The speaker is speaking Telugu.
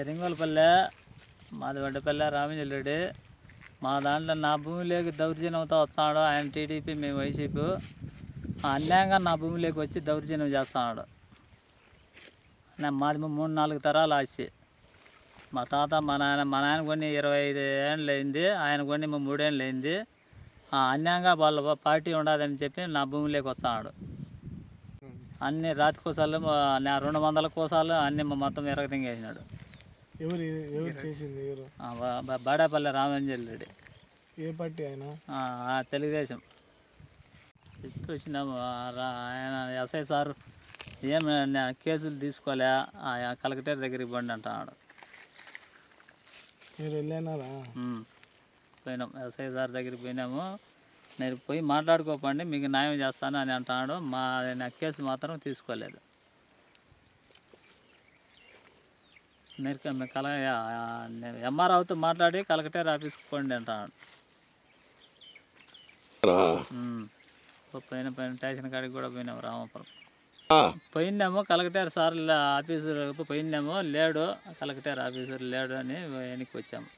చెరింగోలపల్లె మాది వడ్డపల్లె రామజల్రెడ్డి మా దాంట్లో నా భూమిలోకి దౌర్జన్యంతో వస్తున్నాడు ఆయన టీడీపీ మేము వైసీపీ. అన్యాయంగా నా భూమిలోకి వచ్చి దౌర్జన్యం చేస్తున్నాడు. మాది మూడు నాలుగు తరాలు ఆశి మా తాత మా నాయన మా నాయన కొన్ని ఇరవై ఐదు ఏళ్ళు అయింది ఆయన కొన్ని మూడేళ్ళు అయింది. ఆ, అన్యాయంగా వాళ్ళ పార్టీ ఉండదని చెప్పి నా భూమిలోకి వస్తున్నాడు. అన్ని రాతి కోసాలు నా రెండు వందల కోసాలు అన్ని మొత్తం ఎరగతింగేసినాడు ఎవరు ఎవరు చేసింది ఎవరు? బాడాపల్లి రెడ్డి. ఏ పార్టీ ఆయన? తెలుగుదేశం. చెప్పి వచ్చినాము ఆయన ఎస్ఐ సార్ ఏం కేసులు తీసుకోలే. ఆ, కలెక్టర్ దగ్గరికి బండి అంటున్నాడు. మీరు వెళ్ళినారా. పోయినాం. ఎస్ఐ సార్ దగ్గరికి పోయినాము. మీరు పోయి మాట్లాడుకోపండి మీకు న్యాయం చేస్తాను అని అంటున్నాడు. మా నా కేసు మాత్రం తీసుకోలేదు. మీరు కల ఎంఆర్ఓతో మాట్లాడి కలెక్టర్ ఆఫీస్కి పోండి ఉమ్. పోయిన పోయిన స్టేషన్ కాడికి కూడా పోయినాము రామపురం. పోయినాము కలెక్టర్ సార్ ఆఫీసర్ పోయినాము లేడు కలెక్టర్ ఆఫీసర్ లేడు అని వెనక్కి వచ్చాము